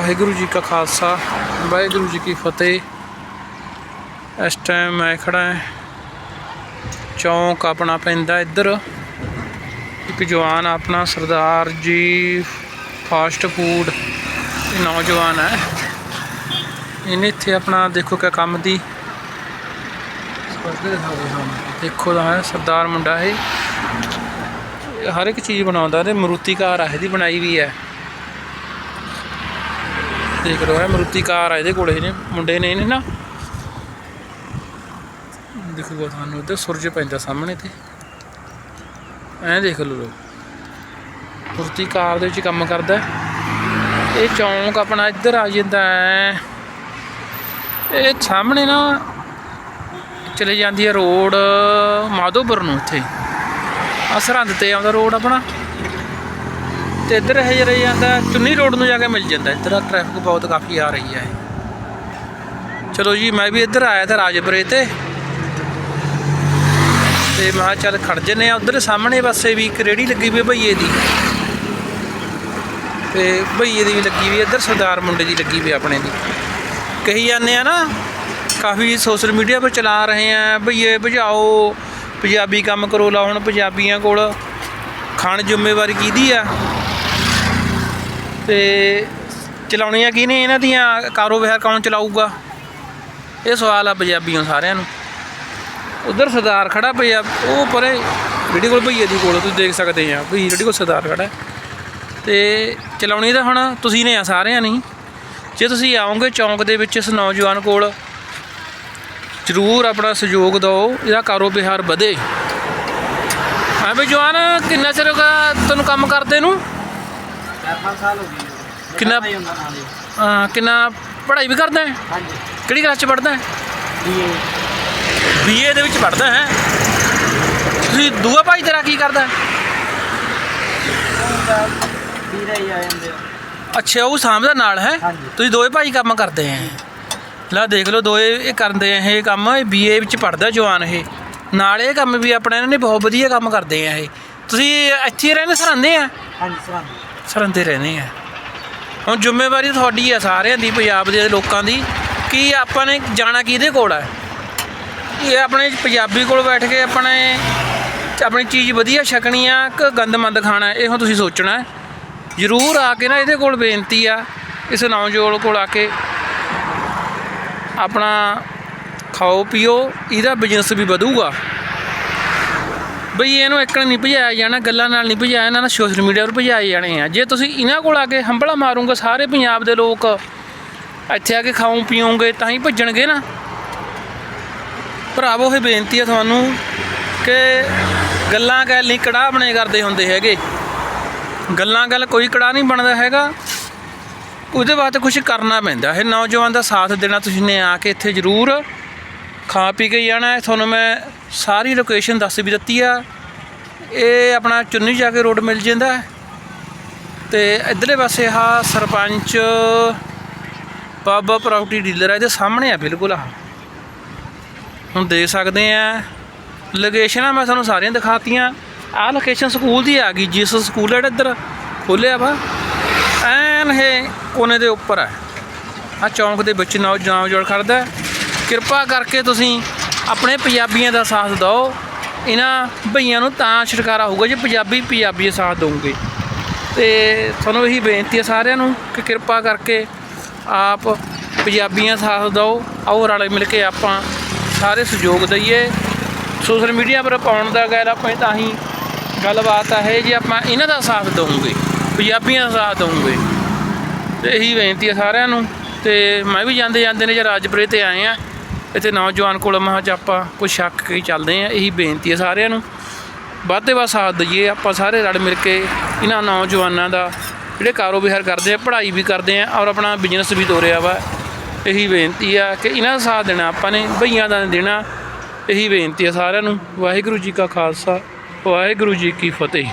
ਵਾਹਿਗੁਰੂ ਜੀ ਕਾ ਖਾਲਸਾ, ਵਾਹਿਗੁਰੂ ਜੀ ਕੀ ਫਤਿਹ। ਇਸ ਟਾਈਮ ਮੈਂ ਖੜਾ ਹਾਂ। ਚੌਂਕ ਆਪਣਾ ਪੈਂਦਾ ਇੱਧਰ। ਇੱਕ ਜਵਾਨ ਆਪਣਾ ਸਰਦਾਰ ਜੀ ਫਾਸਟ ਫੂਡ ਨੌਜਵਾਨ ਹੈ। ਇਹਨੇ ਇੱਥੇ ਆਪਣਾ ਦੇਖੋ ਕਿ ਕੰਮ ਦੀ। ਦੇਖੋ ਦਾ ਹੈ, ਸਰਦਾਰ ਮੁੰਡਾ ਇਹ। ਹਰ ਇੱਕ ਚੀਜ਼ ਬਣਾਉਂਦਾ ਤੇ ਮਰੂਤੀ ਕਾਰ ਆ, ਇਹਦੀ ਬਣਾਈ ਵੀ ਹੈ। ਦੇਖ ਲਓ ਹੈ, ਮਰੂਤੀ ਕਾਰ ਆ ਇਹਦੇ ਕੋਲ ਇਹਨੇ ਮੁੰਡੇ ਨੇ ਇਹਨੇ ਨਾ। ਦੇਖੋ ਤੁਹਾਨੂੰ ਇੱਧਰ, ਸੂਰਜ ਪੈਂਦਾ ਸਾਹਮਣੇ ਤੇ। ਐਂ ਦੇਖ ਲਓ ਮਰੂਤੀ ਕਾਰ ਦੇ ਵਿੱਚ ਕੰਮ ਕਰਦਾ ਇਹ ਚੌਂਕ ਆਪਣਾ ਇੱਧਰ ਆ ਜਾਂਦਾ ਹੈ। ਇਹ ਸਾਹਮਣੇ ਨਾ ਚਲੇ ਜਾਂਦੀ ਹੈ ਰੋਡ ਮਾਧੋਪੁਰ ਨੂੰ ਉੱਥੇ ਆ ਸਰਹੰਦ ਤੇ ਆਉਂਦਾ ਰੋਡ ਆਪਣਾ। ਤੇ ਇੱਧਰ ਇਹ ਜਿਹੜਾ ਜਾਂਦਾ, ਚੁੰਨੀ ਰੋਡ ਨੂੰ ਜਾ ਕੇ ਮਿਲ ਜਾਂਦਾ। ਇੱਧਰ ਟ੍ਰੈਫਿਕ ਬਹੁਤ ਕਾਫੀ ਆ ਰਹੀ ਹੈ। ਚਲੋ ਜੀ, ਮੈਂ ਵੀ ਇੱਧਰ ਆਇਆ ਤਾਂ ਰਾਜਪੁਰੇ ਤੇ। ਤੇ ਮੈਂ ਕਿਹਾ ਚੱਲ ਖੜ ਜੰਨੇ ਆ, ਉਧਰ ਸਾਹਮਣੇ ਪਾਸੇ ਵੀ ਇੱਕ ਰੇੜੀ ਲੱਗੀ ਵੀ ਹੈ ਭਈਏ ਦੀ। ਤੇ ਭਈਏ ਦੀ ਵੀ ਲੱਗੀ ਵੀ ਇੱਧਰ ਸਰਦਾਰ ਮੁੰਡੇ ਦੀ ਲੱਗੀ ਵੀ ਆਪਣੇ ਦੀ। ਕਹੀ ਜਾਂਦੇ ਆ ਨਾ, ਕਾਫੀ ਸੋਸ਼ਲ ਮੀਡੀਆ 'ਤੇ ਚਲਾ ਰਹੇ ਆ, ਭਈਏ ਭਜਾਓ, ਪੰਜਾਬੀ ਕੰਮ ਕਰੋ ਲਾ ਹੁਣ ਪੰਜਾਬੀਆਂ ਕੋਲ। ਖਾਣ ਜ਼ਿੰਮੇਵਾਰੀ ਕਿਹਦੀ ਆ? ਤੇ ਚਲਾਉਣੀਆਂ ਕੀ ਨੇ ਇਹਨਾਂ ਦੀਆਂ? ਕਾਰੋਬਾਰ ਕੌਣ ਚਲਾਊਗਾ? ਇਹ ਸਵਾਲ ਆ ਪੰਜਾਬੀਆਂ ਸਾਰਿਆਂ ਨੂੰ। ਉਧਰ ਸਰਦਾਰ ਖੜਾ ਪਿਆ, ਉਹ ਪਰੇ ਜਿਹੜੀ ਕੋਲ ਭਈਏ ਦੀ ਕੋਲ, ਤੁਸੀਂ ਦੇਖ ਸਕਦੇ ਆ, ਭਈ ਜਿਹੜੀ ਕੋਲ ਸਰਦਾਰ ਖੜਾ। ਹੈ। ਤੇ ਚਲਾਉਣੀ ਤਾਂ ਹੁਣ ਤੁਸੀਂ ਨੇ ਆ ਸਾਰਿਆਂ ਨਹੀਂ ਜੇ ਤੁਸੀਂ ਆਓਗੇ ਚੌਂਕ ਦੇ ਵਿੱਚ ਇਸ ਨੌਜਵਾਨ ਕੋਲ, ਜ਼ਰੂਰ ਆਪਣਾ ਸਹਿਯੋਗ ਦਿਓ, ਇਹਦਾ ਕਾਰੋਬਾਰ ਵਧੇ। ਹਾਂ ਬਈ ਜਵਾਨ, ਕਿੰਨਾ ਚਿਰ ਹੋ ਗਿਆ ਤੁਹਾਨੂੰ ਕੰਮ ਕਰਦੇ ਨੂੰ? ਸਾਲ ਹੋ ਗਏ। ਕਿੰਨਾ- ਮੇਰਾ ਭਾਈ ਹੁੰਦਾ ਨਾਲ ਹੀ। ਅਹ ਕਿੰਨਾ ਪੜ੍ਹਾਈ ਵੀ ਕਰਦਾ ਹੈ? ਹਾਂਜੀ। ਕਿਹੜੀ ਕਲਾਸ ਚ ਪੜ੍ਹਦਾ ਹੈ? ਬੀਏ ਬੀਏ ਦੇ ਵਿੱਚ ਪੜ੍ਹਦਾ ਹੈ? ਤੁਸੀਂ ਦੂਆ ਭਾਈ ਤੇਰਾ ਕੀ ਕਰਦਾ ਹੈ? ਵੀਰਾ ਹੀ ਆ ਜਾਂਦੇ ਆ। ਅੱਛਾ ਉਹ ਸਾਹਮਣੇ ਨਾਲ ਹੈ? ਹਾਂਜੀ। ਤੁਸੀਂ ਦੋਵੇਂ ਭਾਈ ਕੰਮ ਕਰਦੇ ਹੈ? ਲੈ ਦੇਖ ਲਓ ਦੋਏ ਇਹ ਕਰਦੇ ਆ ਇਹ ਕੰਮ। ਇਹ ਬੀਏ ਵਿੱਚ ਪੜ੍ਹਦਾ ਜਵਾਨ ਇਹ। ਨਾਲ ਇਹ ਕੰਮ ਵੀ ਆਪਣਾ ਇਹਨਾਂ ਨੇ ਬਹੁਤ ਵਧੀਆ ਕੰਮ ਕਰਦੇ ਆ ਇਹ। ਤੁਸੀਂ ਇੱਥੇ ਹੀ ਰਹਿੰਦੇ ਸਰਹੰਦੇ ਆ ਹਾਂਜੀ ਸਰਹੰਦ ਸਰਹੰਦੇ ਰਹਿੰਦੇ ਆ। ਹੁਣ ਜ਼ਿੰਮੇਵਾਰੀ ਤੁਹਾਡੀ ਆ ਸਾਰਿਆਂ ਦੀ ਪੰਜਾਬ ਦੇ ਲੋਕਾਂ ਦੀ। ਕਿ ਆਪਾਂ ਨੇ ਜਾਣਾ ਕਿਹਦੇ ਕੋਲ ਹੈ ਇਹ ਆਪਣੇ ਪੰਜਾਬੀ ਕੋਲ ਬੈਠ ਕੇ ਆਪਣੇ ਆਪਣੀ ਚੀਜ਼ ਵਧੀਆ ਛਕਣੀ ਆ ਕਿ ਗੰਦਮੰਦ ਖਾਣਾ? ਹੈ, ਇਹ ਹੁਣ ਤੁਸੀਂ ਸੋਚਣਾ ਹੈ। ਜ਼ਰੂਰ ਆ ਕੇ ਨਾ ਇਹਦੇ ਕੋਲ ਬੇਨਤੀ ਆ ਇਸ ਨੌਜਵਾਨ ਕੋਲ ਆ ਕੇ। ਆਪਣਾ ਖਾਓ ਪੀਓ ਇਹਦਾ ਬਿਜ਼ਨਸ ਵੀ ਵਧੂਗਾ। ਬਈ ਇਹਨੂੰ ਇੱਕ ਨਹੀਂ ਭਜਾਇਆ ਜਾਣਾ, ਗੱਲਾਂ ਨਾਲ ਨਹੀਂ ਭਜਾਇਆ, ਇਹਨਾਂ ਨਾਲ ਸੋਸ਼ਲ ਮੀਡੀਆ 'ਤੇ ਭਜਾਏ ਜਾਣੇ ਆ। ਜੇ ਤੁਸੀਂ ਇਹਨਾਂ ਕੋਲ ਆ ਕੇ ਹੰਬਲਾ ਮਾਰੋਗੇ, ਸਾਰੇ ਪੰਜਾਬ ਦੇ ਲੋਕ ਇੱਥੇ ਆ ਕੇ ਖਾਉਂ ਪੀਉਂਗੇ ਤਾਂ ਹੀ ਭੱਜਣਗੇ ਨਾ। ਭਰਾਵੋ, ਇਹ ਬੇਨਤੀ ਆ ਤੁਹਾਨੂੰ ਕਿ ਗੱਲਾਂ ਗੱਲ ਨਹੀਂ ਕੜਾਹ ਬਣੇ ਕਰਦੇ ਹੁੰਦੇ ਹੈਗੇ। ਗੱਲਾਂ ਗੱਲ ਕੋਈ ਕੜਾਹ ਨਹੀਂ ਬਣਦਾ ਹੈਗਾ। ਉਹਦੇ ਵਾਸਤੇ ਕੁਝ ਕਰਨਾ ਪੈਂਦਾ। ਇਹ ਨੌਜਵਾਨ ਦਾ ਸਾਥ ਦੇਣਾ ਤੁਸੀਂ ਨੇ ਆ ਕੇ ਇੱਥੇ ਜ਼ਰੂਰ ਖਾ ਪੀ ਕੇ ਜਾਣਾ ਹੈ। ਤੁਹਾਨੂੰ ਮੈਂ ਸਾਰੀ ਲੋਕੇਸ਼ਨ ਦੱਸ ਵੀ ਦਿੱਤੀ ਆ। ਇਹ ਆਪਣਾ ਚੁੰਨੀ ਜਾ ਕੇ ਰੋਡ ਮਿਲ ਜਾਂਦਾ ਹੈ। ਤੇ ਇਧਰਲੇ ਪਾਸੇ ਆ ਸਰਪੰਚ, ਬਾਬਾ ਪ੍ਰਾਪਰਟੀ ਡੀਲਰ ਆ, ਇਹਦੇ ਸਾਹਮਣੇ ਆ ਬਿਲਕੁਲ ਆ ਹੁਣ ਦੇਖ ਸਕਦੇ ਆ। ਲੋਕੇਸ਼ਨਾਂ ਮੈਂ ਤੁਹਾਨੂੰ ਸਾਰੀਆਂ ਦਿਖਾਤੀਆਂ। ਆਹ ਲੋਕੇਸ਼ਨ ਸਕੂਲ ਦੀ ਆ ਗਈ ਜਿਸ ਸਕੂਲ ਜਿਹੜਾ ਇੱਧਰ ਖੋਲਿਆ ਵਾ। ਐਨ ਇਹ ਕੋਨੇ ਦੇ ਉੱਪਰ ਹੈ ਆ ਚੌਂਕ ਦੇ ਵਿੱਚ ਨੌਜਵਾਨ ਜੋੜ ਖੜਦਾ ਕਿਰਪਾ ਕਰਕੇ ਤੁਸੀਂ ਆਪਣੇ ਪੰਜਾਬੀਆਂ ਦਾ ਸਾਥ ਦਿਓ। ਇਹਨਾਂ ਭਈਆਂ ਨੂੰ ਤਾਂ ਛੁਟਕਾਰਾ ਹੋਊਗਾ ਜੇ ਪੰਜਾਬੀ ਪੰਜਾਬੀ ਦਾ ਸਾਥ ਦਊਗੇ ਤੇ ਤੁਹਾਨੂੰ ਇਹੀ ਬੇਨਤੀ ਹੈ ਸਾਰਿਆਂ ਨੂੰ ਕਿ ਕਿਰਪਾ ਕਰਕੇ ਆਪ ਪੰਜਾਬੀਆਂ ਦਾ ਸਾਥ ਦਿਓ। ਆਓ ਰਲ ਮਿਲ ਕੇ ਆਪਾਂ ਸਾਰੇ ਸਹਿਯੋਗ ਦਈਏ। ਸੋਸ਼ਲ ਮੀਡੀਆ ਪਰ ਪਾਉਣ ਦਾ ਗੈਰ ਆਪਾਂ ਤਾਂ ਹੀ ਗੱਲਬਾਤ ਹੈ ਜੇ ਆਪਾਂ ਇਹਨਾਂ ਦਾ ਸਾਥ ਦਊਂਗੇ ਪੰਜਾਬੀਆਂ ਦਾ ਸਾਥ ਦਊਂਗੇ ਤੇ ਇਹੀ ਬੇਨਤੀ ਹੈ ਸਾਰਿਆਂ ਨੂੰ। ਤੇ ਮੈਂ ਵੀ ਜਾਂਦੇ ਜਾਂਦੇ ਨੇ ਜੇ ਰਾਜਪੁਰੇ ਤੇ ਆਏ ਆ। ਇੱਥੇ ਨੌਜਵਾਨ ਕੋਲ ਮਹਾਂ ਚ ਆਪਾਂ ਕੁਝ ਛੱਕ ਕੇ ਚੱਲਦੇ ਆ, ਇਹੀ ਬੇਨਤੀ ਹੈ ਸਾਰਿਆਂ ਨੂੰ। ਵੱਧ ਤੋਂ ਵੱਧ ਸਾਥ ਦਈਏ, ਆਪਾਂ ਸਾਰੇ ਰਲ ਮਿਲ ਕੇ ਇਹਨਾਂ ਨੌਜਵਾਨਾਂ ਦਾ ਜਿਹੜੇ ਕਾਰੋਬਾਰ ਕਰਦੇ ਆ, ਪੜ੍ਹਾਈ ਵੀ ਕਰਦੇ ਆ ਔਰ ਆਪਣਾ ਬਿਜ਼ਨਸ ਵੀ ਤੋਰਿਆ ਵਾ, ਇਹੀ ਬੇਨਤੀ ਆ ਕਿ ਇਹਨਾਂ ਦਾ ਸਾਥ ਦੇਣਾ ਆਪਾਂ ਨੇ ਭਈਆਂ ਦਾ ਦੇਣਾ, ਇਹੀ ਬੇਨਤੀ ਆ ਸਾਰਿਆਂ ਨੂੰ। ਵਾਹਿਗੁਰੂ ਜੀ ਕਾ ਖਾਲਸਾ, ਵਾਹਿਗੁਰੂ ਜੀ ਕੀ ਫਤਿਹ।